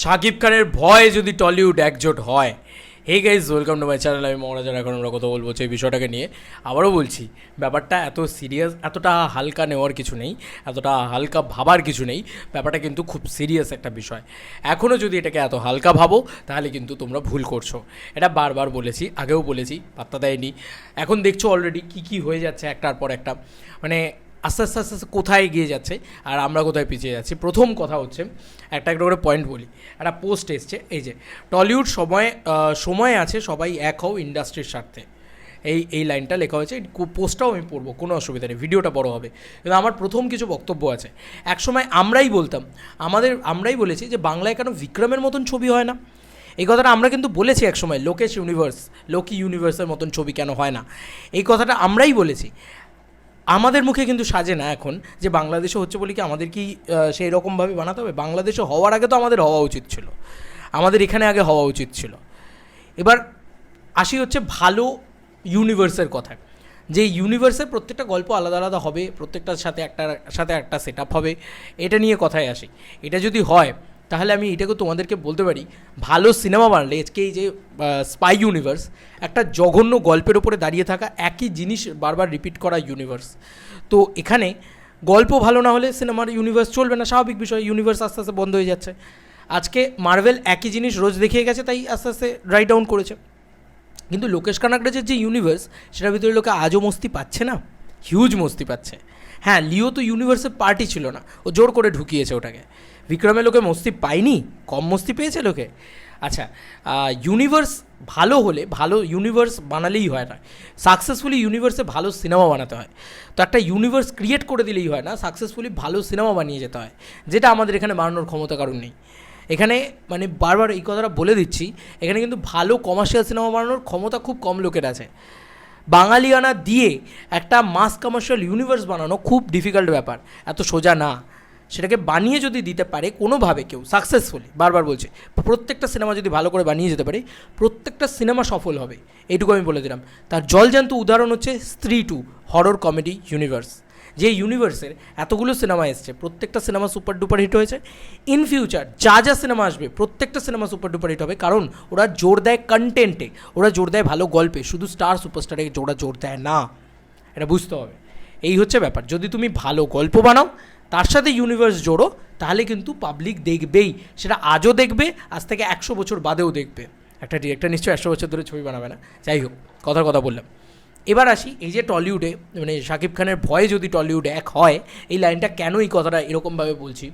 শাকিব খানের ভয়ে যদি টলিউড একজোট হয়। Hey guys welcome to my channel আমি মহারাজার এখন আমরা কথা বলব সেই বিষয়টাকে নিয়ে। আবারও বলছি, ব্যাপারটা এত সিরিয়াস এতটা হালকা নেওয়ার কিছু নেই, এতটা হালকা ভাবার কিছু নেই, ব্যাপারটা কিন্তু খুব সিরিয়াস একটা বিষয়। এখনও যদি এটাকে এত হালকা ভাবো, তাহলে কিন্তু তোমরা ভুল করছ। এটা বারবার বলেছি, আগেও বলেছি, পাত্তা দেয়নি। এখন দেখছ অলরেডি কী কী হয়ে যাচ্ছে একটার পর একটা। মানে আস্তে আস্তে আস্তে আস্তে কোথায় এগিয়ে যাচ্ছে আর আমরা কোথায় পিছিয়ে যাচ্ছি? প্রথম কথা হচ্ছে, একটা একটা করে পয়েন্ট বলি। একটা পোস্ট এসছে, এই যে, টলিউড সময় সময় আছে, সবাই এক হও ইন্ডাস্ট্রির স্বার্থে। এই এই লাইনটা লেখা হয়েছে পোস্টটাও আমি পড়ব, কোনো অসুবিধা নেই ভিডিওটা বড় হবে। কিন্তু আমার প্রথম কিছু বক্তব্য আছে। একসময় আমরাই বলতাম, আমাদের, আমরাই বলেছি যে বাংলায় কেন বিক্রমের মতন ছবি হয় না? এই কথাটা আমরা কিন্তু বলেছি একসময়, লোকেশ ইউনিভার্স লোকি ইউনিভার্সের মতন ছবি কেন হয় না? এই কথাটা আমরাই বলেছি। আমাদের মুখে কিন্তু সাজে না এখন যে বাংলাদেশে হচ্ছে বলে কি, আমাদের কি সেই রকমভাবে বানাতে হবে? বাংলাদেশে হওয়ার আগে তো আমাদের হওয়া উচিত ছিল। আমাদের এখানে আগে হওয়া উচিত ছিল। এবার আসি হচ্ছে ভালো ইউনিভার্সের কথায়। যে ইউনিভার্সের প্রত্যেকটা গল্প আলাদা আলাদা হবে, প্রত্যেকটার সাথে একটা সাথে একটা সেট হবে, এটা নিয়ে কথায় আসি। এটা যদি হয় তাহলে আমি এটাকে তোমাদেরকে বলতে পারি, ভালো সিনেমা বানালে, আজকে এই যে স্পাই ইউনিভার্স একটা জঘন্য গল্পের ওপরে দাঁড়িয়ে থাকা একই জিনিস বারবার রিপিট করা ইউনিভার্স তো এখানে গল্প ভালো না হলে সিনেমার ইউনিভার্স চলবে না, স্বাভাবিক বিষয় ইউনিভার্স আস্তে আস্তে বন্ধ হয়ে যাচ্ছে। আজকে মার্ভেল একই জিনিস রোজ দেখিয়ে গেছে, তাই আস্তে আস্তে রাইট ডাউন করেছে। কিন্তু লোকেশ কানাকড়াজের যে ইউনিভার্স সেটার ভিতরে লোকে আজও মস্তি পাচ্ছে না? হিউজ মস্তি পাচ্ছে। হ্যাঁ লিও তো ইউনিভার্সের পার্টি ছিল না। ও জোর করে ঢুকিয়েছে ওটাকে। বিক্রমে লোকে মস্তি পায়নি? কম মস্তি পেয়েছে লোকে? আচ্ছা ইউনিভার্স ভালো হলে, ভালো ইউনিভার্স বানালেই হয় না। সাকসেসফুলি ইউনিভার্সে ভালো সিনেমা বানাতে হয়। তো একটা ইউনিভার্স ক্রিয়েট করে দিলেই হয় না সাকসেসফুলি ভালো সিনেমা বানিয়ে যেতে হয়। যেটা আমাদের এখানে বানানোর ক্ষমতা কারণ নেই। এখানে মানে বারবার এই কথাটা বলে দিচ্ছি, এখানে কিন্তু ভালো কমার্শিয়াল সিনেমা বানানোর ক্ষমতা খুব কম লোকের আছে। বাঙালিয়ানা দিয়ে একটা মাস কমার্শিয়াল ইউনিভার্স বানানো খুব ডিফিকাল্ট ব্যাপার। এত সোজা না। সেটাকে বানিয়ে যদি দিতে পারে কোনোভাবে কেউ সাকসেসফুলি বারবার বলছে, প্রত্যেকটা সিনেমা যদি ভালো করে বানিয়ে যেতে পারে, প্রত্যেকটা সিনেমা সফল হবে। এটুকু আমি বলে দিলাম। তার জলজান্ত উদাহরণ হচ্ছে স্ত্রী টু হরর কমেডি ইউনিভার্স যে ইউনিভার্সের এতগুলো সিনেমা এসছে, প্রত্যেকটা সিনেমা সুপার ডুপার হিট হয়েছে। ইন ফিউচার যা যা সিনেমা আসবে, প্রত্যেকটা সিনেমা সুপার ডুপার হিট হবে। কারণ ওরা জোর দেয় কন্টেন্টে ওরা জোর দেয় ভালো গল্পে। শুধু স্টার সুপারস্টারে ওরা জোর দেয় না। এটা বুঝতে হবে। এই হচ্ছে ব্যাপার। যদি তুমি ভালো গল্প বানাও, তার সাথে ইউনিভার্স জোড়ো, তাহলে কিন্তু পাবলিক দেখবেই। সেটা আজও দেখবে, আজ থেকে একশো বছর বাদেও দেখবে। একটা ডিরেক্টর নিশ্চয়ই একশো বছর ধরে ছবি বানাবে না। যাই হোক, কথার কথা বললাম। এবার আসি, এই যে টলিউডে মানে শাকিব খানের ভয়ে যদি টলিউডে এক হয়, এই লাইনটা কেন এই কথাটা এরকমভাবে বলছি?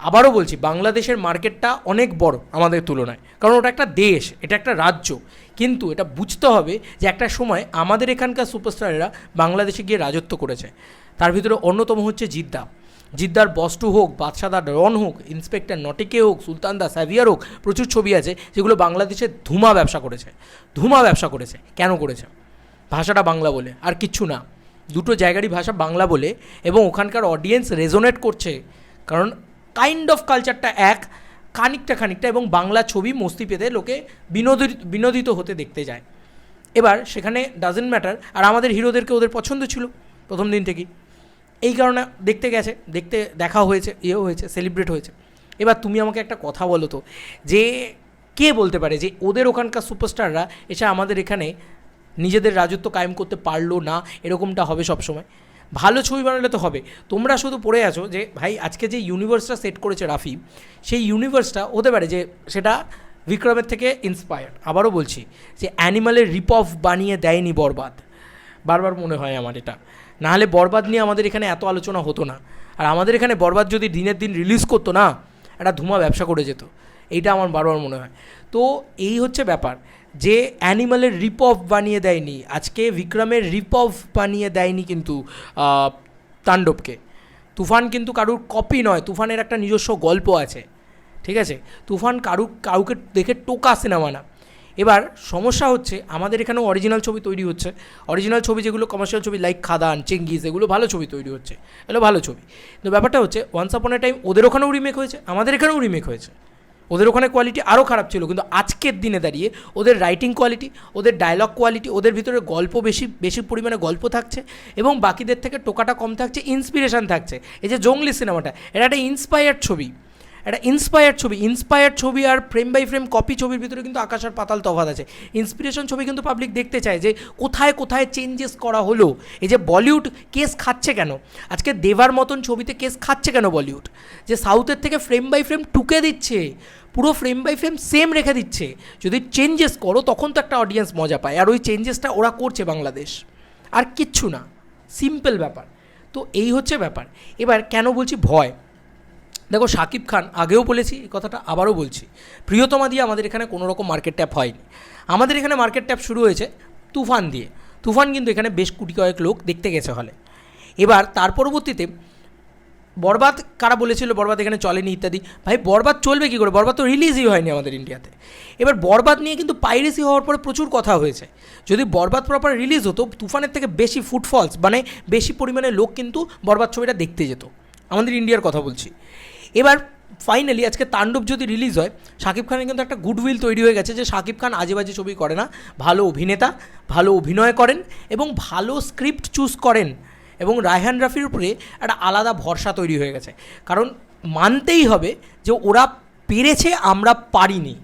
আবারও বলছি, বাংলাদেশের মার্কেটটা অনেক বড় আমাদের তুলনায়। কারণ ওটা একটা দেশ, এটা একটা রাজ্য। কিন্তু এটা বুঝতে হবে যে একটা সময় আমাদের এখানকার সুপারস্টারেরা বাংলাদেশে গিয়ে রাজত্ব করেছে। তার ভিতরে অন্যতম হচ্ছে জিদ্দা। জিদ্দার বস্টু হোক বাদশাদা রন হোক, ইন্সপেক্টর নটিকে হোক, সুলতান দা স্যাভিয়ার হোক, প্রচুর ছবি আছে যেগুলো বাংলাদেশে ধুমা ব্যবসা করেছে। ধুমা ব্যবসা করেছে। কেন করেছে? ভাষাটা বাংলা বলে, আর কিচ্ছু না। দুটো জায়গারই ভাষা বাংলা বলে, এবং ওখানকার অডিয়েন্স রেজোনেট করছে, কারণ কাইন্ড অফ কালচারটা এক, খানিকটা খানিকটা, এবং বাংলা ছবি মস্তি পেতে লোকে বিনোদিত বিনোদিত হতে দেখতে যায়। এবার সেখানে ডাজেন্ট ম্যাটার আর আমাদের হিরোদেরকে ওদের পছন্দ ছিল, প্রথম দিন থেকেই। এই কারণে দেখতে গেছে, দেখতে দেখা হয়েছে, ইয়েও হয়েছে সেলিব্রেট হয়েছে। এবার তুমি আমাকে একটা কথা বলো তো, যে কে বলতে পারে যে ওদের ওখানকার সুপারস্টাররা এসে আমাদের এখানে নিজেদের রাজত্ব কায়েম করতে পারল না, এরকমটা হবে সবসময়। ভালো ছবি বানালে তো হবে। তোমরা শুধু পড়ে আছো যে, ভাই, আজকে যে ইউনিভার্সটা সেট করেছে রাফি, সেই ইউনিভার্সটা হতে পারে যে, সেটা বিক্রমের থেকে ইন্সপায়ার্ড আবারও বলছি যে অ্যানিমালের রিপ অফ বানিয়ে দেয়নি বরবাদ। বারবার মনে হয় আমার এটা। নাহলে বরবাদ নিয়ে আমাদের এখানে এত আলোচনা হতো না। আর আমাদের এখানে বরবাদ যদি দিনের দিন রিলিজ করতো না, একটা ধুমা ব্যবসা করে যেত। এইটা আমার বারবার মনে হয়। তো এই হচ্ছে ব্যাপার। যে অ্যানিমালের রিপ অফ বানিয়ে দেয়নি, আজকে বিক্রমের রিপ অফ বানিয়ে দেয়নি কিন্তু তাণ্ডবকে। তুফান কিন্তু কারুর কপি নয়, তুফানের একটা নিজস্ব গল্প আছে, ঠিক আছে? তুফান কারু, কাউকে দেখে টোকা সিনেমা না। এবার সমস্যা হচ্ছে, আমাদের এখানেও অরিজিনাল ছবি তৈরি হচ্ছে। অরিজিনাল ছবি যেগুলো কমার্শিয়াল ছবি লাইক খাদান চেঙ্গিস এগুলো ভালো ছবি তৈরি হচ্ছে। এগুলো ভালো ছবি। কিন্তু ব্যাপারটা হচ্ছে ওয়ান্স আপন এ টাইম ওদের ওখানেও রিমেক হয়েছে, আমাদের এখানেও রিমেক হয়েছে। ওদের ওখানে কোয়ালিটি আরও খারাপ ছিল, কিন্তু আজকের দিনে দাঁড়িয়ে ওদের রাইটিং কোয়ালিটি ওদের ডায়লগ কোয়ালিটি ওদের ভিতরে গল্প বেশি বেশি পরিমাণে গল্প থাকছে এবং বাকিদের থেকে টোকাটা কম থাকছে ইন্সপিরেশান থাকছে। এই যে জঙ্গলি সিনেমাটা এটা একটা ইন্সপায়ার্ড ছবি। একটা ইন্সপায়ার ছবি ইন্সপায়ার ছবি আর ফ্রেম বাই ফ্রেম কপি ছবির ভিতরে কিন্তু আকাশ আর পাতাল তফাৎ আছে। ইন্সপিরেশন ছবি কিন্তু পাবলিক দেখতে চায় যে কোথায় কোথায় চেঞ্জেস করা হলো, এই যে বলিউড কেস খাচ্ছে কেন? আজকে দেবার মতন ছবিতে কেস খাচ্ছে কেন বলিউড যে সাউথের থেকে ফ্রেম বাই ফ্রেম টুকে দিচ্ছে, পুরো ফ্রেম বাই ফ্রেম সেম রেখে দিচ্ছে। যদি চেঞ্জেস করো, তখন তো একটা অডিয়েন্স মজা পায়। আর ওই চেঞ্জেসটা ওরা করছে বাংলাদেশ। আর কিচ্ছু না। সিম্পল ব্যাপার। তো এই হচ্ছে ব্যাপার। এবার কেন বলছি ভয়? দেখো শাকিব খান আগেও বলেছি, এই কথাটা আবারও বলছি। প্রিয়তমা দিয়ে আমাদের এখানে কোনো রকম মার্কেট ট্যাপ হয়নি। আমাদের এখানে মার্কেট ট্যাপ শুরু হয়েছে তুফান দিয়ে। তুফান কিন্তু এখানে বেশ কুটি কয়েক লোক দেখতে গেছে হলে। এবার তার পরবর্তীতে বরবাদ, কারা বলেছিল বরবাদ এখানে চলেনি ইত্যাদি। ভাই, বরবাদ চলবে কী করে? বরবাদ তো রিলিজই হয়নি আমাদের ইন্ডিয়াতে এবার বরবাদ নিয়ে কিন্তু পাইরেসি হওয়ার পরে প্রচুর কথা হয়েছে। যদি বরবাদ প্রপার রিলিজ হতো, তুফানের থেকে বেশি ফুটফলস মানে বেশি পরিমাণে লোক কিন্তু বরবাদ ছবিটা দেখতে যেত। আমাদের ইন্ডিয়ার কথা বলছি। এবার ফাইনালি আজকে তাণ্ডব যদি রিলিজ হয় শাকিব খানের কিন্তু একটা গুডউইল তৈরি হয়ে গেছে যে শাকিব খান আজে বাজে ছবি করে না। ভালো অভিনেতা, ভালো অভিনয় করেন এবং ভালো স্ক্রিপ্ট চুজ করেন এবং রায়হান রাফির উপরে একটা আলাদা ভরসা তৈরি হয়ে গেছে। কারণ মানতেই হবে যে ওরা পেরেছে, আমরা পারিনি।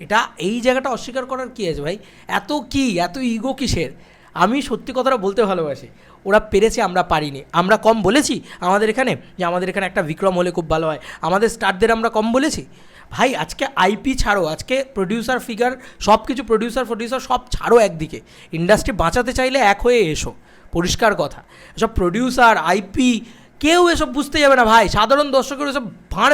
এটা এই জায়গাটা অস্বীকার করার কী আছে ভাই? এত কি? এত ইগো কিসের? আমি সত্যি কথাটা বলতে ভালোবাসি। ওরা পেরেছে, আমরা পারিনি। আমরা কম বলেছি আমাদের এখানে? যে আমাদের এখানে একটা বিক্রম হলে খুব ভালো হয়। আমাদের স্টারদের আমরা কম বলেছি? ভাই, আজকে আইপি ছাড়ো, আজকে প্রডিউসার ফিগার সব কিছু প্রডিউসার প্রডিউসার সব ছাড়ো একদিকে। ইন্ডাস্ট্রি বাঁচাতে চাইলে এক হয়ে এসো। পরিষ্কার কথা। এসব প্রডিউসার আইপি কেউ এসব বুঝতে যাবে না ভাই। সাধারণ দর্শকের এসব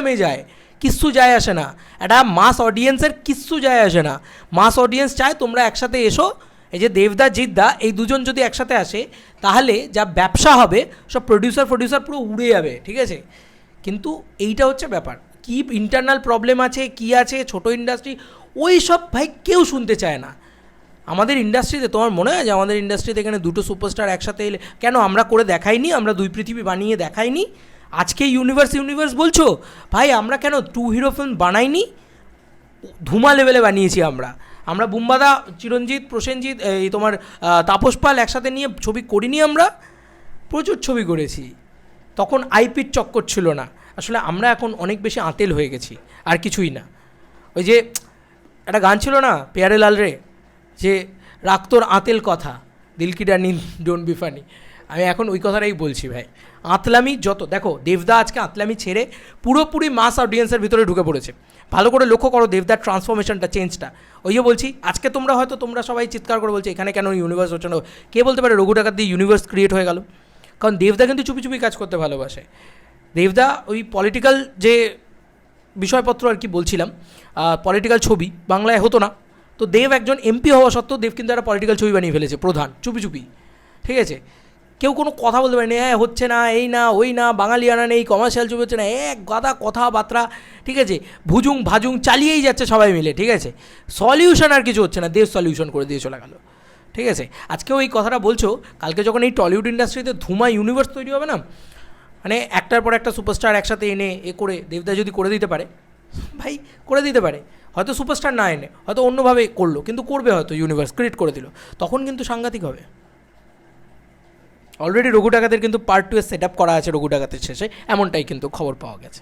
মেয়ে যায়। কিচ্ছু যায় আসে না। একটা মাস অডিয়েন্সের কিচ্ছু যায় আসে না। মাস অডিয়েন্স চায় তোমরা একসাথে এসো এই যে দেবদা, জিদ্দা, এই দুজন যদি একসাথে আসে, তাহলে যা ব্যবসা হবে, সব প্রডিউসার প্রডিউসার পুরো উড়ে যাবে, ঠিক আছে? কিন্তু এইটা হচ্ছে ব্যাপার। কি ইন্টারনাল প্রবলেম আছে, কি আছে, ছোট ইন্ডাস্ট্রি ওই সব ভাই কেউ শুনতে চায় না। আমাদের ইন্ডাস্ট্রিতে তোমার মনে হয় যে আমাদের ইন্ডাস্ট্রিতে এখানে দুটো সুপারস্টার একসাথে এলে, কেন আমরা করে দেখাইনি, আমরা দুই পৃথিবী বানিয়ে দেখাইনি? আজকে ইউনিভার্স ইউনিভার্স বলছো? ভাই, আমরা কেন টু হিরো ফিল্ম বানাইনি? ধুমা লেভেলে বানিয়েছি আমরা। আমরা বুম্বাদা, চিরঞ্জিত, প্রসেনজিৎ, এই তোমার তাপস পাল একসাথে নিয়ে ছবি করিনি আমরা, প্রচুর ছবি করেছি। তখন আইপির চক্কর ছিল না। আসলে আমরা এখন অনেক বেশি আঁতেল হয়ে গেছি, আর কিছুই না। ওই যে একটা গান ছিল না, পেয়ারে লাল রে, যে রাখ তোর আঁতেল কথা, দিলকিটা নিন ডোন্ট বি ফানি আমি এখন ওই কথাটাই বলছি ভাই। আতলামি যত, দেখো, দেবদা আজকে আতলামি ছেড়ে পুরোপুরি মাস অডিয়েন্সের ভিতরে ঢুকে পড়েছে। ভালো করে লক্ষ্য করো দেবদার ট্রান্সফরমেশনটা চেঞ্জটা ওই যে বলছি, আজকে তোমরা হয়তো, তোমরা সবাই চিৎকার করে বলছে, এখানে কেন ইউনিভার্স হচ্ছে না? কে বলতে পারে রঘু টাকার দিয়ে ইউনিভার্স ক্রিয়েট হয়ে গেল? কারণ দেবদা কিন্তু চুপি চুপি কাজ করতে ভালোবাসে। দেবদা ওই পলিটিক্যাল যে বিষয়পত্র আর কি বলছিলাম পলিটিক্যাল ছবি, বাংলায় হতো না। তো দেব একজন এমপি হওয়া সত্ত্বেও দেব কিন্তু একটা পলিটিক্যাল ছবি বানিয়ে ফেলেছে, প্রধান, চুপি চুপি। ঠিক আছে? কেউ কোনো কথা বলতে পারেনি হ্যাঁ হচ্ছে না, এই না, ওই না, বাঙালিয়ানা নেই কমার্শিয়াল ছবি হচ্ছে না। এক গাদা কথাবার্তা, ঠিক আছে? ভুজুং ভাজুং চালিয়েই যাচ্ছে সবাই মিলে, ঠিক আছে? সলিউশন আর কিছু হচ্ছে না দেব সলিউশন করে দিয়ে চলে গেল, ঠিক আছে? আজকে ওই কথাটা বলছো, কালকে যখন এই টলিউড ইন্ডাস্ট্রিতে ধুমা ইউনিভার্স তৈরি হবে না মানে একটার পর একটা সুপারস্টার একসাথে এনে, এ করে, দেবদা যদি করে দিতে পারে, ভাই, করে দিতে পারে। হয়তো সুপারস্টার না এনে, হয়তো অন্যভাবে করল, কিন্তু করবে হয়তো ইউনিভার্স ক্রিয়েট করে দিল। তখন কিন্তু সাংঘাতিক হবে। অলরেডি রঘু ডাকাতের কিন্তু পার্ট টু এ সেট আপ করা আছে রঘু ডাকাতের শেষে, এমনটাই কিন্তু খবর পাওয়া গেছে।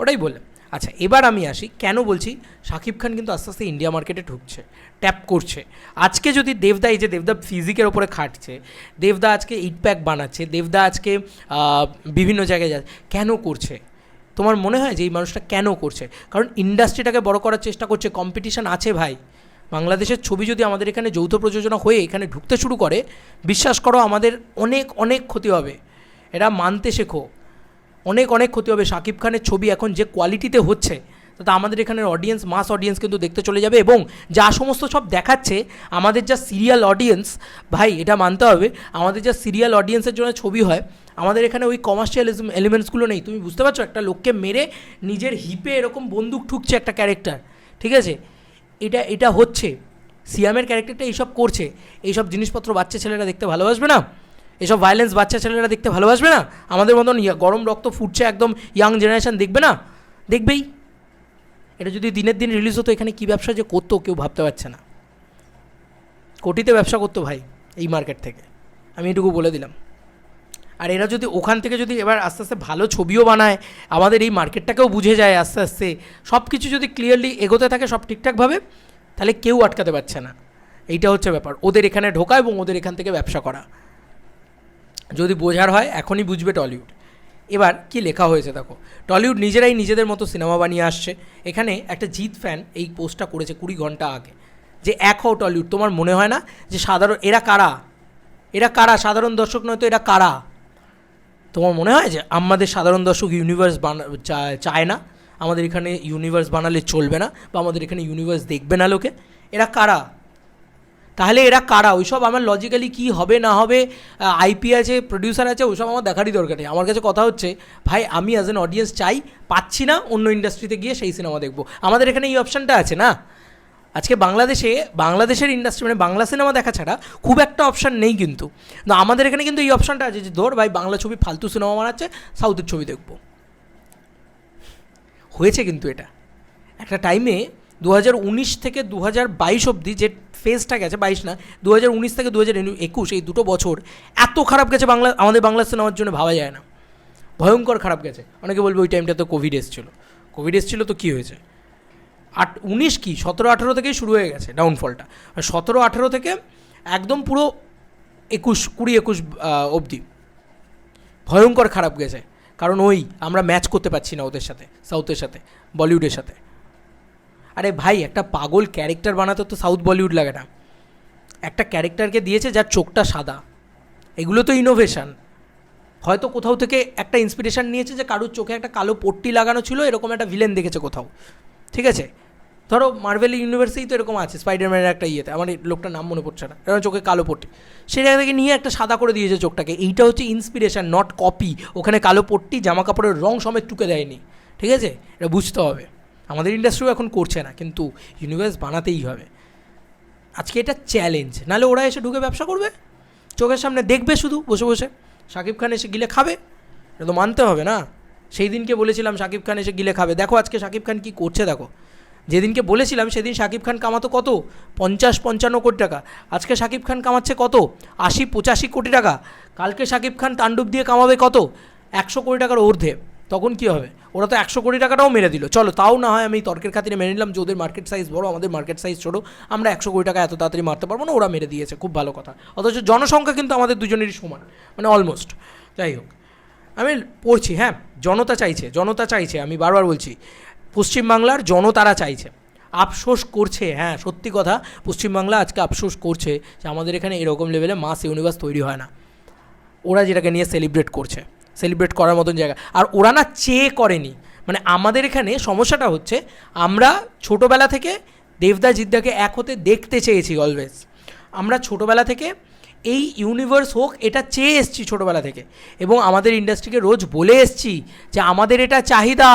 ওটাই বললাম। আচ্ছা এবার আমি আসি, কেন বলছি শাকিব খান কিন্তু আস্তে আস্তে ইন্ডিয়া মার্কেটে ঢুকছে ট্যাপ করছে। আজকে যদি দেবদা, এই যে দেবদা ফিজিকের ওপরে খাটছে, দেবদা আজকে ইট প্যাক বানাচ্ছে, দেবদা আজকে বিভিন্ন জায়গায় যাচ্ছে, কেন করছে? তোমার মনে হয় যে এই মানুষটা কেন করছে? কারণ ইন্ডাস্ট্রিটাকে বড় করার চেষ্টা করছে কম্পিটিশন আছে ভাই। বাংলাদেশের ছবি যদি আমাদের এখানে যৌথ প্রযোজনা হয়ে এখানে ঢুকতে শুরু করে, বিশ্বাস করো আমাদের অনেক অনেক ক্ষতি হবে। এটা মানতে শেখো। অনেক অনেক ক্ষতি হবে। শাকিব খানের ছবি এখন যে কোয়ালিটিতে হচ্ছে, তাতে আমাদের এখানের অডিয়েন্স মাস অডিয়েন্স কিন্তু দেখতে চলে যাবে এবং যা সমস্ত সব দেখাচ্ছে, আমাদের যা সিরিয়াল অডিয়েন্স ভাই, এটা মানতে হবে। আমাদের যা সিরিয়াল অডিয়েন্সের জন্য ছবি হয়, আমাদের এখানে ওই কমার্শিয়াল এলিমেন্টসগুলো নেই। তুমি বুঝতে পারছ? একটা লোককে মেরে নিজের হিপে এরকম বন্দুক ঠুকছে একটা ক্যারেক্টার ঠিক আছে? এটা এটা হচ্ছে। সিয়ামের ক্যারেক্টারটা এইসব করছে। এইসব জিনিসপত্র বাচ্চা ছেলেরা দেখতে ভালোবাসবে না? এসব ভায়োলেন্স বাচ্চা ছেলেরা দেখতে ভালোবাসবে না? আমাদের মতন গরম রক্ত ফুটছে একদম ইয়াং জেনারেশান দেখবে না? দেখবেই। এটা যদি দিনের দিন রিলিজ হতো, এখানে কী ব্যবসা যে করতো কেউ ভাবতে পারছে না। কোটিতে ব্যবসা করতো ভাই, এই মার্কেট থেকে। আমি এটুকু বলে দিলাম। আর এরা যদি ওখান থেকে যদি এবার আস্তে আস্তে ভালো ছবিও বানায়, আমাদের এই মার্কেটটাকেও বুঝে যায় আস্তে আস্তে সব কিছু যদি ক্লিয়ারলি এগোতে থাকে, সব ঠিকঠাকভাবে, তাহলে কেউ আটকাতে পারছে না। এইটা হচ্ছে ব্যাপার। ওদের এখানে ঢোকা এবং ওদের এখান থেকে ব্যবসা করা। যদি বোঝার হয়, এখনই বুঝবে টলিউড। এবার কি লেখা হয়েছে দেখো। টলিউড নিজেরাই নিজেদের মতো সিনেমা বানিয়ে আসছে। এখানে একটা জিৎ ফ্যান এই পোস্টটা করেছে কুড়ি ঘণ্টা আগে। যে এক হও টলিউড, তোমার মনে হয় না যে সাধারণ, এরা কারা? এরা কারা? সাধারণ দর্শক নয় তো এরা কারা? তোমার মনে হয় যে আমাদের সাধারণ দর্শক ইউনিভার্স বানা চায়- না? আমাদের এখানে ইউনিভার্স বানালে চলবে না বা আমাদের এখানে ইউনিভার্স দেখবে না লোকে? এরা কারা? তাহলে এরা কারা? ওইসব আমার লজিক্যালি কী হবে, না হবে আইপি আছে প্রডিউসার আছে, ওইসব আমার দেখারই দরকার নেই। আমার কাছে কথা হচ্ছে, ভাই, আমি অ্যাজ অ্যান অডিয়েন্স চাই, পাচ্ছি না অন্য ইন্ডাস্ট্রিতে গিয়ে সেই সিনেমা দেখব। আমাদের এখানে এই অপশানটা আছে না? আজকে বাংলাদেশে, বাংলাদেশের ইন্ডাস্ট্রি মানে বাংলা সিনেমা দেখা ছাড়া খুব একটা অপশান নেই কিন্তু। আমাদের এখানে কিন্তু এই অপশানটা আছে যে, ধর ভাই, বাংলা ছবি ফালতু সিনেমা বানাচ্ছে, সাউথের ছবি দেখব। হয়েছে কিন্তু এটা। একটা টাইমে দু হাজার উনিশ থেকে দু হাজার বাইশ অবধি যে ফেজটা গেছে, বাইশ না দু হাজার উনিশ থেকে দু একুশ, এই দুটো বছর এত খারাপ গেছে বাংলা, আমাদের বাংলা সিনেমার জন্য ভাবা যায় না। ভয়ঙ্কর খারাপ গেছে। অনেকে বলবে ওই টাইমটা তো কোভিড এসেছিল। কোভিড এসেছিল তো কী হয়েছে? আট, উনিশ কি? সতেরো, আঠেরো থেকেই শুরু হয়ে গেছে ডাউনফলটা সতেরো, আঠেরো থেকে একদম পুরো একুশ, কুড়ি, একুশ অবধি। ভয়ঙ্কর খারাপ গেছে। কারণ ওই আমরা ম্যাচ করতে পারছি না ওদের সাথে, সাউথের সাথে, বলিউডের সাথে। আরে ভাই, একটা পাগল ক্যারেক্টার বানাতে তো সাউথ বলিউড লাগে না। একটা ক্যারেক্টারকে দিয়েছে যার চোখটা সাদা। এগুলো তো ইনোভেশন হয়তো কোথাও থেকে একটা ইন্সপিরেশন নিয়েছে যে কারোর চোখে একটা কালো পট্টি লাগানো ছিল, এরকম একটা ভিলেন দেখেছে কোথাও। ঠিক আছে? ধরো মার্ভেল ইউনিভার্সেই তো এরকম আছে স্পাইডারম্যানের একটা ইয়েতে, আমার লোকটার নাম মনে পড়ছে না এরকম চোখে কালো পট্টি। জায়গা থেকে নিয়ে একটা সাদা করে দিয়েছে চোখটাকে, এইটা হচ্ছে ইন্সপিরেশান নট কপি ওখানে কালো পট্টি জামা কাপড়ের রং সমেত টুকে দেয়নি, ঠিক আছে? এটা বুঝতে হবে। আমাদের ইন্ডাস্ট্রিও এখন করছে না, কিন্তু ইউনিভার্স বানাতেই হবে। আজকে এটা চ্যালেঞ্জ নাহলে ওরা এসে ঢুকে ব্যবসা করবে? চোখের সামনে দেখবে শুধু, বসে বসে। শাকিব খান এসে গিলে খাবে? এটা তো মানতে হবে না। সেই দিনকে বলেছিলাম শাকিব খান এসে গিলে খাবে। দেখো আজকে শাকিব খান কী করছে, দেখো। যেদিনকে বলেছিলাম সেদিন শাকিব খান কামাতো কত? পঞ্চাশ পঞ্চান্ন কোটি টাকা। আজকে শাকিব খান কামাচ্ছে কত? আশি পঁচাশি কোটি টাকা। কালকে শাকিব খান তাণ্ডব দিয়ে কামাবে কত? একশো কোটি টাকার ঊর্ধ্বে। তখন কী হবে? ওরা তো একশো কোটি টাকাটাও মেরে দিল। চলো, তাও না হয় আমি তর্কের খাতিরে মেনে নিলাম যে ওদের মার্কেট সাইজ বড়, আমাদের মার্কেট সাইজ ছোটো। আমরা একশো কোটি টাকা এত তাড়াতাড়ি মারতে পারব না, ওরা মেরে দিয়েছে। খুব ভালো কথা। অথচ জনসংখ্যা কিন্তু আমাদের দুজনেরই সমান। মানে অলমোস্ট যাই হোক। আমি পড়ছি হ্যাঁ? জনতা চাইছে জনতা চাইছে। আমি বারবার বলছি। পশ্চিমবাংলার জনতারা চাইছে। আফসোস করছে হ্যাঁ সত্যি কথা, পশ্চিমবাংলা আজকে আফসোস করছে যে আমাদের এখানে এরকম লেভেলে মাস ইউনিভার্স তৈরি হয় না। ওরা যেটাকে নিয়ে সেলিব্রেট করছে সেলিব্রেট করার মতন জায়গা। আর ওরা না চেয়ে করেনি। মানে আমাদের এখানে সমস্যাটা হচ্ছে, আমরা ছোটোবেলা থেকে দেবদা জিদ্দাকে এক হতে দেখতে চেয়েছি অলওয়েজ আমরা ছোটোবেলা থেকে এই ইউনিভার্স হোক, এটা চেয়ে এসছি ছোটোবেলা থেকে। এবং আমাদের ইন্ডাস্ট্রিকে রোজ বলে এসছি যে, আমাদের এটা চাহিদা,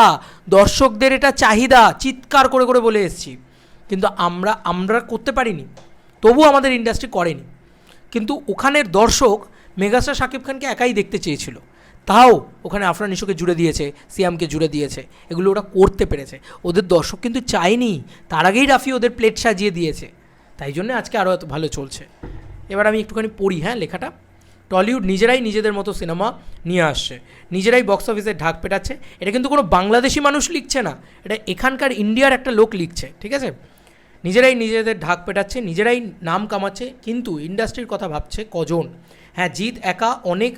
দর্শকদের এটা চাহিদা, চিৎকার করে করে বলে এসছি। কিন্তু আমরা আমরা করতে পারিনি। তবু আমাদের ইন্ডাস্ট্রি করেনি। কিন্তু ওখানের দর্শক মেগাস্টার শাকিব খানকে একাই দেখতে চেয়েছিল। তাও ওখানে আফরান নিশোকে জুড়ে দিয়েছে, সিয়ামকে জুড়ে দিয়েছে, এগুলো ওরা করতে পেরেছে। ওদের দর্শক কিন্তু চায়নি। তার আগেই রাফি ওদের প্লেট সাজিয়ে দিয়েছে। তাই জন্য আজকে আরও এত ভালো চলছে। এবার আমি একটুখানি পড়ি হ্যাঁ লেখাটা। টলিউড নিজেরাই নিজেদের মতো সিনেমা নিয়ে আসছে। নিজেরাই বক্স অফিসে ঢাক পেটাচ্ছে। এটা কিন্তু কোনো বাংলাদেশি মানুষ লিখছে না। এটা এখানকার ইন্ডিয়ার একটা লোক লিখছে, ঠিক আছে? নিজেরাই নিজেদের ঢাক পেটাচ্ছে, নিজেরাই নাম কামাচ্ছে, কিন্তু ইন্ডাস্ট্রির কথা ভাবছে কজন? হ্যাঁ জিৎ একা অনেক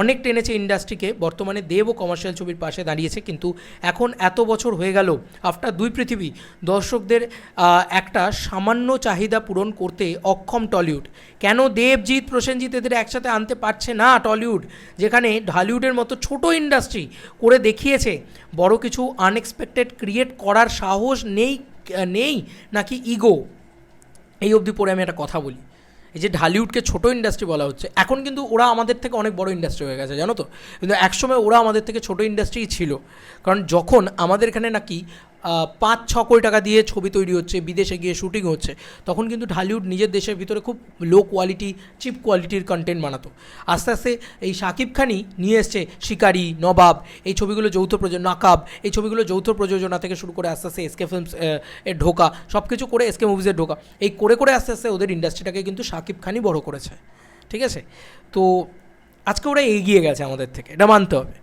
অনেক টেনেছে ইন্ডাস্ট্রিকে বর্তমানে দেব ও কমার্শিয়াল ছবির পাশে দাঁড়িয়েছে, কিন্তু এখন এত বছর হয়ে গেল আফটার দুই পৃথিবী, দর্শকদের একটা সামান্য চাহিদা পূরণ করতে অক্ষম টলিউড। কেন দেবজিৎ প্রসেনজিৎ এদের একসাথে আনতে পারছে না টলিউড, যেখানে ঢালিউডের মতো ছোট ইন্ডাস্ট্রি করে দেখিয়েছে, বড় কিছু আনএক্সপেক্টেড ক্রিয়েট করার সাহস নেই নেই নাকি ইগো এই অবধি পরে আমি একটা কথা বলি। এই যে ঢালিউডকে ছোট ইন্ডাস্ট্রি বলা হচ্ছে, এখন কিন্তু ওরা আমাদের থেকে অনেক বড় ইন্ডাস্ট্রি হয়ে গেছে, জানো তো? কিন্তু একসময় ওরা আমাদের থেকে ছোট ইন্ডাস্ট্রিই ছিল। কারণ যখন আমাদের এখানে নাকি পাঁচ, ছ কোটি টাকা দিয়ে ছবি তৈরি হচ্ছে, বিদেশে গিয়ে শুটিং হচ্ছে। তখন কিন্তু ঢালিউড নিজের দেশের ভিতরে খুব লো কোয়ালিটি চিপ কোয়ালিটির কন্টেন্ট বানাতো। আস্তে আস্তে এই শাকিব খানই নিয়ে এসছে শিকারি, নবাব, এই ছবিগুলো যৌথ প্রযোজনা নাকাব, এই ছবিগুলো যৌথ প্রযোজনা থেকে শুরু করে আস্তে আস্তে এসকে ফিল্মস এর ঢোকা সব কিছু করে এসকে মুভিজের ঢোকা। এই করে করে আস্তে আস্তে ওদের ইন্ডাস্ট্রিটাকে কিন্তু শাকিব খানই বড় করেছে। ঠিক আছে? তো আজকে ওরা এগিয়ে গেছে আমাদের থেকে, এটা মানতে হবে।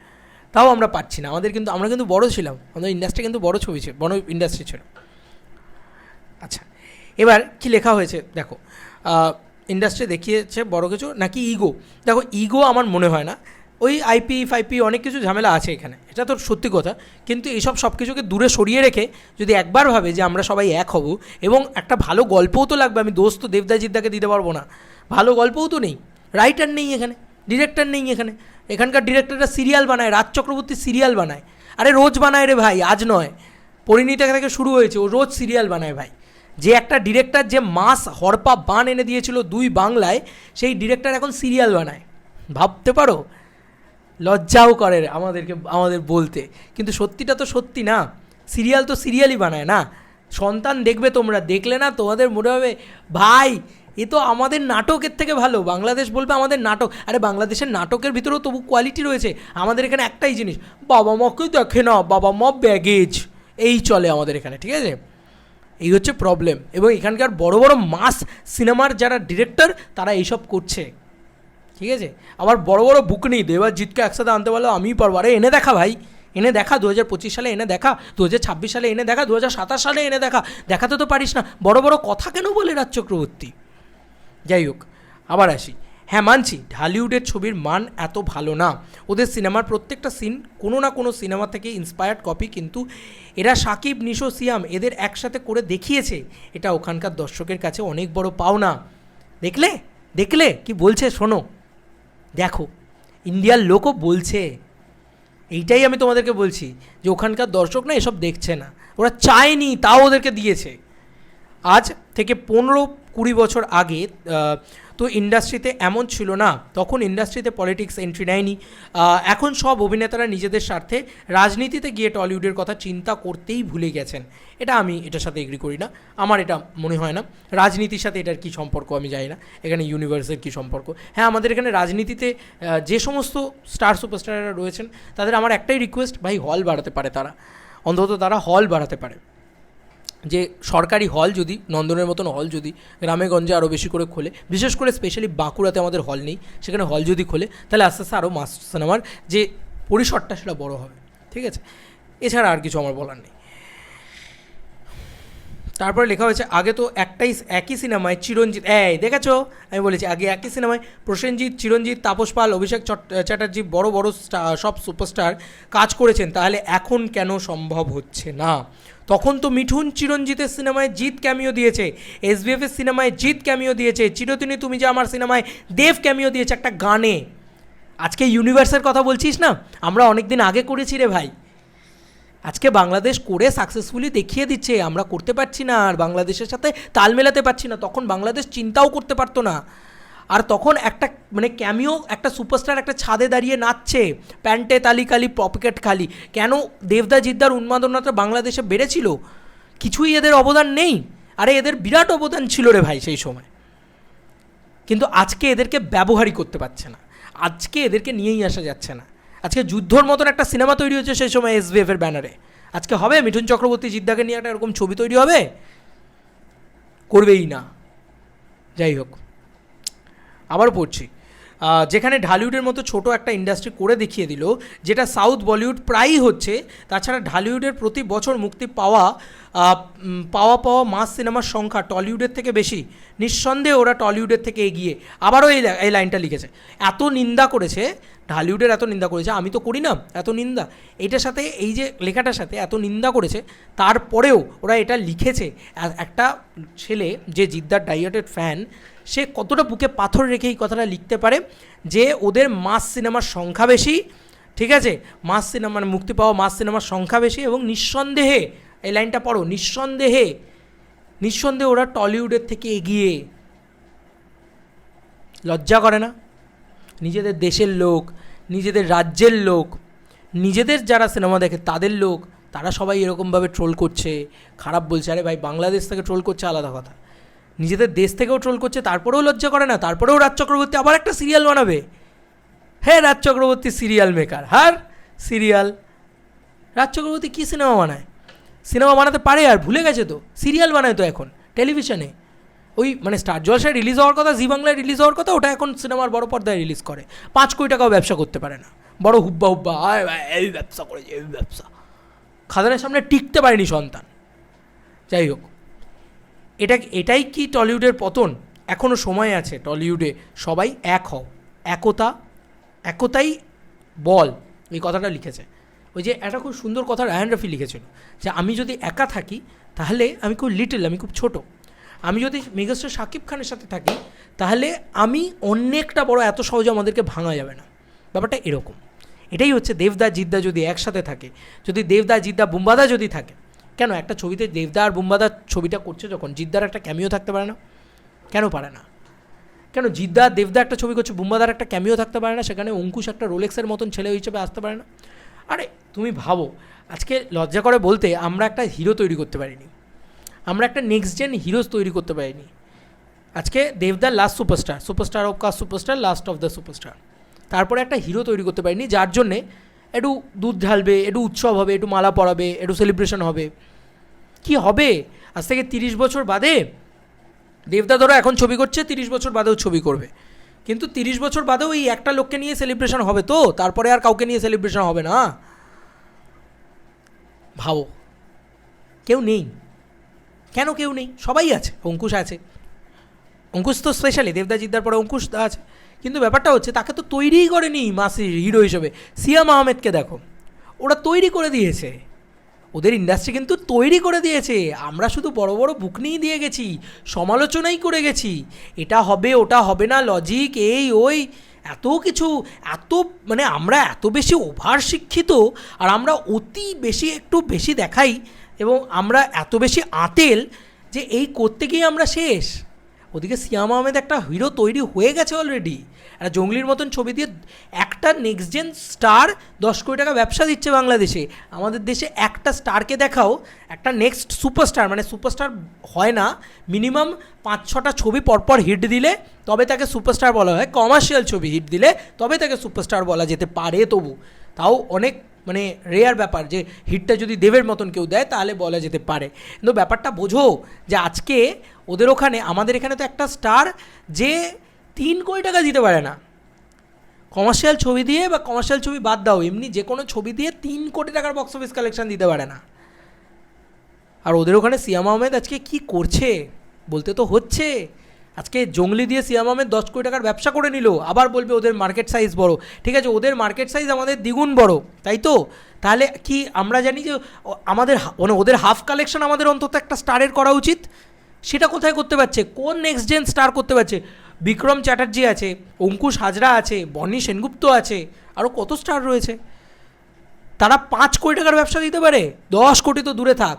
তাও আমরা পাচ্ছি না। আমাদের কিন্তু, আমরা কিন্তু বড় ছিলাম। আমাদের ইন্ডাস্ট্রি কিন্তু বড় ছবি ছিল, বড় ইন্ডাস্ট্রি ছিল। আচ্ছা এবার কি লেখা হয়েছে? দেখো ইন্ডাস্ট্রি দেখিয়েছে বড় কিছু, নাকি ইগো দেখো ইগো আমার মনে হয় না। ওই আইপি ফাইপি অনেক কিছু ঝামেলা আছে এখানে। এটা তো সত্যি কথা। কিন্তু এইসব সব কিছুকে দূরে সরিয়ে রেখে যদি একবার ভাবে যে আমরা সবাই এক হব, এবং একটা ভালো গল্পও তো লাগবে, আমি দোস্ত দেবদাজিদ্দাকে দিতে পারব না। ভালো গল্পও তো নেই। রাইটার নেই এখানে ডিরেক্টর নেই এখানে। এখানকার ডিরেক্টররা সিরিয়াল বানায়, রাজ চক্রবর্তী সিরিয়াল বানায়। আরে রোজ বানায় রে ভাই, আজ নয়। পরিণীতা থেকে শুরু হয়েছে, ও রোজ সিরিয়াল বানায় ভাই। যে একটা ডিরেক্টর যে মাস হরপা বান এনে দিয়েছিল দুই বাংলায়, সেই ডিরেক্টর এখন সিরিয়াল বানায়। ভাবতে পারো? লজ্জাও করে আমাদেরকে, আমাদের বলতে। কিন্তু সত্যিটা তো সত্যি না। সিরিয়াল তো সিরিয়ালই বানায় না। সন্তান দেখবে তোমরা, দেখলে না তোমাদের মনে হবে, ভাই এ তো আমাদের নাটকের থেকে ভালো। বাংলাদেশ বলবে আমাদের নাটক। আরে বাংলাদেশের নাটকের ভিতরেও তবু কোয়ালিটি রয়েছে। আমাদের এখানে একটাই জিনিস, বাবা মাকে দেখে না, বাবা মা ব্যাগেজ এই চলে আমাদের এখানে, ঠিক আছে? এই হচ্ছে প্রবলেম এবং এখানকার বড় বড় মাস সিনেমার যারা ডিরেক্টর তারা এইসব করছে। ঠিক আছে? আবার বড় বড় বুক নেই। দেবাজিৎকে একসাথে আনতে পারল আমিই পারব। আরে এনে দেখা ভাই, এনে দেখা। দু হাজার পঁচিশ সালে এনে দেখা। দু হাজার ছাব্বিশ সালে এনে দেখা। দু হাজার সাতাশ সালে এনে দেখা। দেখাতে তো পারিস না। বড় বড় কথা কেন বলে রাজ চক্রবর্তী? যাই হোক, আবার আসি। হ্যাঁ মানছি, ঢালিউডের ছবির মান এত ভালো না। ওদের সিনেমার প্রত্যেকটা সিন কোনো না কোনো সিনেমা থেকে ইন্সপায়ার্ড কপি কিন্তু এরা সাকিব, নিশো, সিয়াম এদের একসাথে করে দেখিয়েছে। এটা ওখানকার দর্শকের কাছে অনেক বড় পাওনা। দেখলে? দেখলে? কি বলছে? শোনো। দেখো, ইন্ডিয়ার লোকও বলছে। এইটাই আমি তোমাদেরকে বলছি যে ওখানকার দর্শক না এসব দেখছে না। ওরা চায়নি, তাও ওদেরকে দিয়েছে। আজ থেকে পনেরো কুড়ি বছর আগে তো ইন্ডাস্ট্রিতে এমন ছিল না। তখন ইন্ডাস্ট্রিতে পলিটিক্স এন্ট্রি নেয়নি। এখন সব অভিনেতারা নিজেদের স্বার্থে রাজনীতিতে গিয়ে টলিউডের কথা চিন্তা করতেই ভুলে গেছেন। এটা আমি এটার সাথে এগ্রি করি না। আমার এটা মনে হয় না। রাজনীতির সাথে এটার কী সম্পর্ক আমি জানি না। এখানে ইউনিভার্সের কী সম্পর্ক? হ্যাঁ আমাদের এখানে রাজনীতিতে যে সমস্ত স্টার সুপারস্টাররা রয়েছেন, তাদের আমার একটাই রিকোয়েস্ট ভাই হল বাড়াতে পারে তারা। অন্তত তারা হল বাড়াতে পারে। যে সরকারি হল যদি, নন্দনের মতন হল যদি গ্রামে গঞ্জে আরও বেশি করে খোলে, বিশেষ করে স্পেশালি বাঁকুড়াতে আমাদের হল নেই, সেখানে হল যদি খোলে, তাহলে আস্তে আস্তে আরও মাস সিনেমার যে পরিসরটা সেটা বড় হবে, ঠিক আছে? এছাড়া আর কিছু আমার বলার নেই। তারপরে লেখা হয়েছে, আগে তো একটাই একই সিনেমায় চিরঞ্জিত, এই দেখেছ? আমি বলেছি, আগে একই সিনেমায় প্রসেনজিৎ চিরঞ্জিত তাপস পাল, অভিষেক চ্যাটার্জি বড় বড় সব সুপারস্টার কাজ করেছেন, তাহলে এখন কেন সম্ভব হচ্ছে না? তখন তো মিঠুন চিরঞ্জিতের সিনেমায় জিৎ ক্যামিও দিয়েছে এসবিএফের সিনেমায় জিৎ ক্যামিও দিয়েছে, চিরদিনই তুমি যে আমার সিনেমায় দেব ক্যামিও দিয়েছে একটা গানে। আজকে ইউনিভার্সের কথা বলছিস না? আমরা অনেক দিন আগে করেছি রে ভাই। আজকে বাংলাদেশ করে সাকসেসফুলি দেখিয়ে দিচ্ছে, আমরা করতে পারছি না আর বাংলাদেশের সাথে তাল মেলাতে পারছি না, তখন বাংলাদেশ চিন্তাও করতে পারতো না। আর তখন একটা মানে ক্যামিও একটা সুপারস্টার একটা ছাদে দাঁড়িয়ে নাচছে, প্যান্টে তালি কালি পকেট খালি। কেন দেবদা জিদ্দার উন্মাদনাটা বাংলাদেশে বেড়েছিল? কিছুই এদের অবদান নেই। আরে এদের বিরাট অবদান ছিল রে ভাই সেই সময়। কিন্তু আজকে এদেরকে ব্যবহারই করতে পারছে না। আজকে এদেরকে নিয়েই আসা যাচ্ছে না। আজকে যুদ্ধর মতন একটা সিনেমা তৈরি হচ্ছে সেই সময় এসবিএফ এর ব্যানারে। আজকে হবে, মিঠুন চক্রবর্তী জিদ্দাকে নিয়ে একটা এরকম ছবি তৈরি হবে? করবেই না। যাই হোক। আবার পড়ছি। যেখানে ঢালিউডের মতো ছোট একটা ইন্ডাস্ট্রি করে দেখিয়ে দিল, যেটা সাউথ বলিউড প্রায়ই হচ্ছে, তাছাড়া ঢালিউডের প্রতি বছর মুক্তি পাওয়া পাওয়া পাওয়া মাস সিনেমার সংখ্যা টলিউডের থেকে বেশি। নিঃসন্দেহে ওরা টলিউডের থেকে এগিয়ে আবারও এই এই লাইনটা লিখেছে। এত নিন্দা করেছে, ঢালিউডের এত নিন্দা করেছে, আমি তো করি না, এত নিন্দা। এটার সাথে, এই যে লেখাটার সাথে এত নিন্দা করেছে, তারপরেও ওরা এটা লিখেছে। একটা ছেলে যে জিদ্দার ডাইয়েটেড ফ্যান সে কতটা বুকে পাথর রেখে এই কথাটা লিখতে পারে যে ওদের মাস সিনেমার সংখ্যা বেশি, ঠিক আছে? মাস সিনেমা মানে মুক্তি পাওয়া মাস সিনেমার সংখ্যা বেশি এবং নিঃসন্দেহে, এই লাইনটা পড়ো, নিঃসন্দেহে নিঃসন্দেহে ওরা টলিউডের থেকে এগিয়ে লজ্জা করে না? নিজেদের দেশের লোক, নিজেদের রাজ্যের লোক, নিজেদের যারা সিনেমা দেখে তাদের লোক, তারা সবাই এরকমভাবে ট্রোল করছে। খারাপ বলছে, আরে ভাই, বাংলাদেশ থেকে ট্রোল করছে, আলাদা কথা। নিজেদের দেশ থেকেও ট্রোল করছে, তারপরেও লজ্জা করে না, তারপরেও রাজ চক্রবর্তী আবার একটা সিরিয়াল বানাবে। হ্যাঁ রাজ চক্রবর্তী সিরিয়াল মেকার হার সিরিয়াল রাজ চক্রবর্তী কী সিনেমা বানায়? সিনেমা বানাতে পারে আর ভুলে গেছে তো সিরিয়াল বানায় তো এখন টেলিভিশনে ওই মানে স্টার জলসায় রিলিজ হওয়ার কথা জি বাংলায় রিলিজ হওয়ার কথা, ওটা এখন সিনেমার বড় পর্দায় রিলিজ করে। পাঁচ কোটি টাকাও ব্যবসা করতে পারে না। বড় হুব্বা হুব্বা এই ব্যবসা করেছে, এই ব্যবসা। খাদানের সামনে টিকতে পারেনি সন্তান। যাই হোক এটা এটাই কি টলিউডের পতন? এখনও সময় আছে টলিউডে। সবাই এক হও। একতা, একতাই বল। এই কথাটা লিখেছে। ওই যে একটা খুব সুন্দর কথা রায়ান রফি লিখেছিল যে, আমি যদি একা থাকি, তাহলে আমি খুব লিটল আমি খুব ছোট। আমি যদি মেগাস্টার শাকিব খানের সাথে থাকি, তাহলে আমি অনেকটা বড় এত সহজে আমাদেরকে ভাঙা যাবে না। ব্যাপারটা এরকম। এটাই হচ্ছে দেবদা, জিদ্দা যদি একসাথে থাকে, যদি দেবদা, জিদ্দা, বুম্বাদা যদি থাকে কেন একটা ছবিতে দেবদা আর বুম্বাদা ছবিটা করছে যখন? জিদ্দার একটা ক্যামিও থাকতে পারে না? কেন পারে না? কেন জিদ্দা দেবদা একটা ছবি করছে, বুম্বাদার একটা ক্যামিও থাকতে পারে না? সেখানে অঙ্কুশ একটা রোলেক্সের মতন ছেলে হিসেবে আসতে পারে না? আরে, তুমি ভাবো, আজকে লজ্জা করে বলতে আমরা একটা হিরো তৈরি করতে পারিনি। আমরা একটা নেক্সট জেন হিরোজ তৈরি করতে পারিনি। আজকে দেবদার last superstar superstar of cast superstar last of the superstar তারপরে একটা হিরো তৈরি করতে পারিনি, যার জন্যে একটু দুধ ঢালবে একটু উৎসব হবে একটু মালা পরাবে একটু সেলিব্রেশন হবে। কি হবে? আজ থেকে তিরিশ বছর বাদে দেবদা ধরো এখন ছবি করছে, তিরিশ বছর বাদেও ছবি করবে। কিন্তু তিরিশ বছর বাদেও এই একটা লোককে নিয়ে সেলিব্রেশন হবে তো? তারপরে আর কাউকে নিয়ে সেলিব্রেশন হবে না? ভাবো। কেউ নেই। কেন কেউ নেই? সবাই আছে, অঙ্কুশ আছে। অঙ্কুশ তো স্পেশালি দেবদা জিদ্দার পরে অঙ্কুশ আছে। কিন্তু ব্যাপারটা হচ্ছে তাকে তো তৈরিই করেনি মাসি হিরো হিসেবে। সিয়াম আহমেদকে দেখো, ওরা তৈরি করে দিয়েছে। ওদের ইন্ডাস্ট্রি কিন্তু তৈরি করে দিয়েছে। আমরা শুধু বড় বড় বুক নিয়ে দিয়ে গেছি, সমালোচনাই করে গেছি। এটা হবে, ওটা হবে না লজিক এই, ওই, এত কিছু, এত মানে আমরা এত বেশি ওভার শিক্ষিত আর আমরা অতি বেশি একটু বেশি দেখাই এবং আমরা এত বেশি আতেল যে এই করতে গিয়ে আমরা শেষ। ওদিকে সিয়াম আহমেদ একটা হিরো তৈরি হয়ে গেছে অলরেডি একটা জঙ্গলির মতন ছবি দিয়ে একটা নেক্সট জেন স্টার দশ কোটি টাকা ব্যবসা দিচ্ছে বাংলাদেশে। আমাদের দেশে একটা স্টারকে দেখাও, একটা নেক্সট সুপারস্টার মানে সুপারস্টার হয় না মিনিমাম পাঁচ ছটা ছবি পরপর হিট দিলে তবে তাকে সুপারস্টার বলা হয়। কমার্শিয়াল ছবি হিট দিলে তবে তাকে সুপারস্টার বলা যেতে পারে তবু। তাও অনেক মানে রেয়ার ব্যাপার যে হিটটা যদি দেবের মতন কেউ দেয় তাহলে বলা যেতে পারে। কিন্তু ব্যাপারটা বোঝো যে আজকে ওদের ওখানে, আমাদের এখানে তো একটা স্টার যে তিন কোটি টাকা দিতে পারে না। কমার্শিয়াল ছবি দিয়ে বা কমার্শিয়াল ছবি বাদ দাও, এমনি যে কোনো ছবি দিয়ে তিন কোটি টাকার বক্স অফিস কালেকশন দিতে পারে না। আর ওদের ওখানে সিয়াম আহমেদ আজকে কি করছে? বলতে তো হচ্ছে। আজকে জঙ্গলি দিয়ে সিয়াম আহমেদ দশ কোটি টাকার ব্যবসা করে নিল, আবার বলবে ওদের মার্কেট সাইজ বড়। ঠিক আছে, ওদের মার্কেট সাইজ আমাদের দ্বিগুণ বড়, তাই তো? তাহলে কি আমরা জানি যে আমাদের মানে ওদের হাফ কালেকশন আমাদের অন্তত একটা স্টারের করা উচিত? সেটা কোথায় করতে পারছে? কোন নেক্সট জেন স্টার করতে পারছে? বিক্রম চ্যাটার্জি আছে, অঙ্কুশ হাজরা আছে, বনি সেনগুপ্ত আছে আরও কত স্টার রয়েছে? তারা পাঁচ কোটি টাকার ব্যবসা দিতে পারে। দশ কোটি তো দূরে থাক।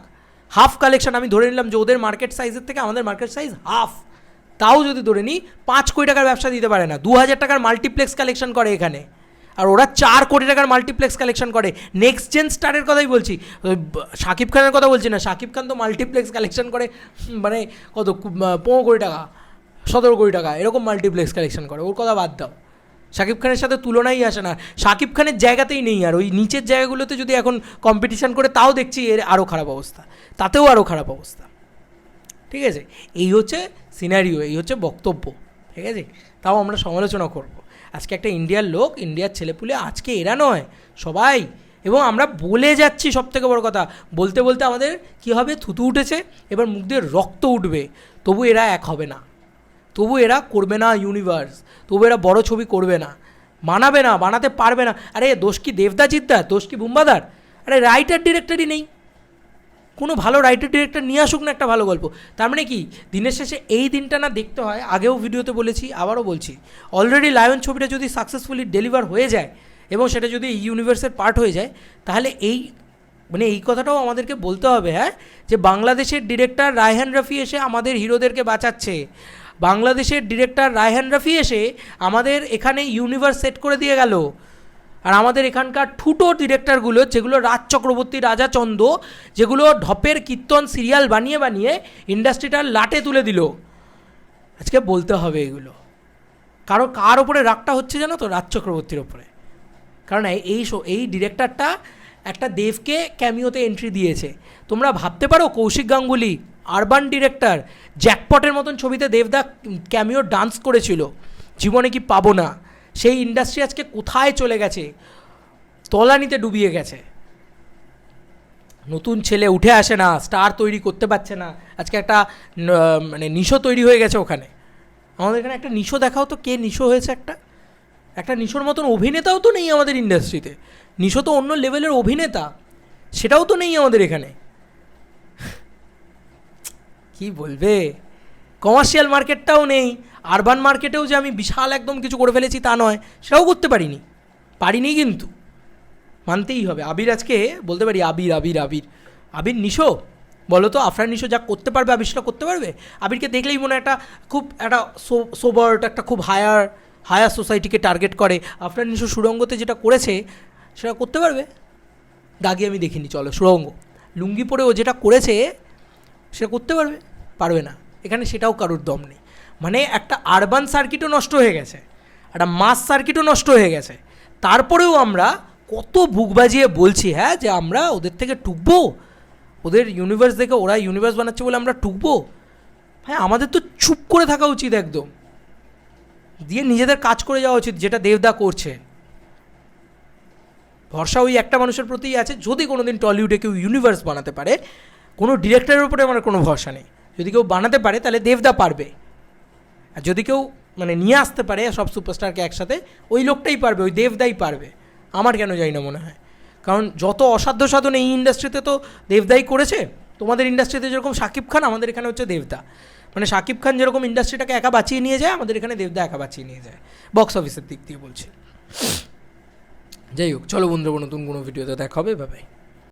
হাফ কালেকশন আমি ধরে নিলাম যে ওদের মার্কেট সাইজের থেকে আমাদের মার্কেট সাইজ হাফ তাও যদি ধরে নিই, পাঁচ কোটি টাকার ব্যবসা দিতে পারে না। দু হাজার টাকার মাল্টিপ্লেক্স কালেকশন করে এখানে। আর ওরা চার কোটি টাকার মাল্টিপ্লেক্স কালেকশন করে। নেক্সট জেন স্টারের কথাই বলছি। শাকিব খানের কথা বলছি না। শাকিব খান তো মাল্টিপ্লেক্স কালেকশন করে মানে কত পনেরো কোটি টাকা, সতেরো কোটি টাকা, এরকম মাল্টিপ্লেক্স কালেকশন করে। ওর কথা বাদ দাও। শাকিব খানের সাথে তুলনাই আসে না। শাকিব খানের জায়গাতেই নেই আর ওই নিচের জায়গাগুলোতে যদি এখন কম্পিটিশন করে, তাও দেখছি এর আরও খারাপ অবস্থা। তাতেও আরও খারাপ অবস্থা। ঠিক আছে? এই হচ্ছে সিনারিও এই হচ্ছে বক্তব্য। ঠিক আছে? তাও আমরা সমালোচনা করব। আজকে একটা ইন্ডিয়ার লোক, ইন্ডিয়ার ছেলেপুলে আজকে এরা নয়, সবাই। এবং আমরা বলে যাচ্ছি সব থেকে বড় কথা, বলতে বলতে আমাদের কি হবে? থুতু উঠেছে, এবার মুখ দিয়ে রক্ত উঠবে। তবু এরা এক হবে না। তবু এরা করবে না ইউনিভার্স তবু এরা বড় ছবি করবে না। বানাবে না, বানাতে পারবে না। আরে, দোষ কি দেবদা চিত্তার দোষ কি বুম্বাদার? আরে রাইটার ডিরেক্টরই নেই। কোনো ভালো রাইটার ডিরেক্টর নিয়ে আসুক না একটা ভালো গল্প। তার মানে কি? দিনের শেষে এই দিনটা না দেখতে হয়। আগেও ভিডিওতে বলেছি, আবারও বলছি। অলরেডি লায়ন ছবিটা যদি সাকসেসফুলি ডেলিভার হয়ে যায় এবং সেটা যদি ইউনিভার্সের পার্ট হয়ে যায়, তাহলে এই মানে এই কথাটাও আমাদেরকে বলতে হবে হ্যাঁ? যে বাংলাদেশের ডিরেক্টর রায়হান রফি এসে আমাদের হিরোদেরকে বাঁচাচ্ছে। বাংলাদেশের ডিরেক্টর রায়হান রফি এসে আমাদের এখানে ইউনিভার্স সেট করে দিয়ে গেল। আর আমাদের এখানকার ঠুটো ডিরেক্টরগুলো যেগুলো রাজ চক্রবর্তী, রাজা চন্দ, যেগুলো ঢপের কীর্তন সিরিয়াল বানিয়ে বানিয়ে ইন্ডাস্ট্রিটার লাটে তুলে দিল। আজকে বলতে হবে এগুলো। কারও, কার ওপরে রাগটা হচ্ছে জানো তো? রাজ চক্রবর্তীর ওপরে কারণ এই- শো, এই ডিরেক্টরটা একটা দেবকে ক্যামিওতে এন্ট্রি দিয়েছে। তোমরা ভাবতে পারো কৌশিক গাঙ্গুলি আরবান ডিরেক্টর জ্যাকপটের মতন ছবিতে দেবদা ক্যামিও ডান্স করেছিল। জীবনে কি পাবো না? সেই ইন্ডাস্ট্রি আজকে কোথায় চলে গেছে? তলানিতে ডুবিয়ে গেছে। নতুন ছেলে উঠে আসে না স্টার তৈরি করতে পারছে না। আজকে একটা মানে নিশো তৈরি হয়ে গেছে ওখানে। আমাদের এখানে একটা নিশো দেখাও তো, কে নিশো হয়েছে একটা? একটা নিশোর মতন অভিনেতাও তো নেই আমাদের ইন্ডাস্ট্রিতে নিশো তো অন্য লেভেলের অভিনেতা, সেটাও তো নেই আমাদের এখানে। কি বলবে? কমার্শিয়াল মার্কেটটাও নেই আরবান মার্কেটেও যে আমি বিশাল একদম কিছু করে ফেলেছি তা নয় সেটাও করতে পারিনি। পারিনি কিন্তু। মানতেই হবে। আবির আজকে, বলতে পারি আবির আবির আবির। আবির নিশো? বলো তো, আফরান নিশো যা করতে পারবে, আবির সেটা করতে পারবে? আবিরকে দেখলেই মনে একটা খুব, একটা সোবার্ট, একটা খুব হায়ার হায়ার সোসাইটিকে টার্গেট করে। আফরান নিশো সুরঙ্গতে যেটা করেছে, সেটা করতে পারবে? দাগি আমি দেখিনি, চলো সুরঙ্গ লুঙ্গি পরে ও যেটা করেছে, সেটা করতে পারবে? পারবে না। এখানে সেটাও কারোর দম নেই। মানে একটা আরবান সার্কিটও নষ্ট হয়ে গেছে, একটা মাস সার্কিটও নষ্ট হয়ে গেছে। তারপরেও আমরা কত বুক বাজিয়ে বলছি হ্যাঁ যে আমরা ওদের থেকে টুকবো, ওদের ইউনিভার্স দেখে ওরা ইউনিভার্স বানাচ্ছে বলে আমরা টুকবো। হ্যাঁ আমাদের তো চুপ করে থাকা উচিত একদম। দিয়ে নিজেদের কাজ করে যাওয়া উচিত, যেটা দেবদা করছে। ভরসা ওই একটা মানুষের প্রতিই আছে, যদি কোনো দিন টলিউডে কেউ ইউনিভার্স বানাতে পারে, কোনো ডিরেক্টরের উপরে আমার কোনো ভরসা নেই। যদি কেউ বানাতে পারে, তাহলে দেবদা পারবে। আর যদি কেউ মানে নিয়ে আসতে পারে, সব সুপারস্টারকে একসাথে, ওই লোকটাই পারবে, ওই দেবদাই পারবে। আমার কেন যাই না মনে হয়। কারণ যত অসাধ্য সাধন এই ইন্ডাস্ট্রিতে তো দেবদাই করেছে, তোমাদের ইন্ডাস্ট্রিতে যেরকম শাকিব খান, আমাদের এখানে হচ্ছে দেবদা। মানে শাকিব খান যেরকম ইন্ডাস্ট্রিটাকে একা বাঁচিয়ে নিয়ে যায়, আমাদের এখানে দেবদা একা বাঁচিয়ে নিয়ে যায়। বক্স অফিসের দিক দিয়ে বলছি। যাই হোক, চলো বন্ধুরা, নতুন কোনো ভিডিওতে দেখা হবে ভাবে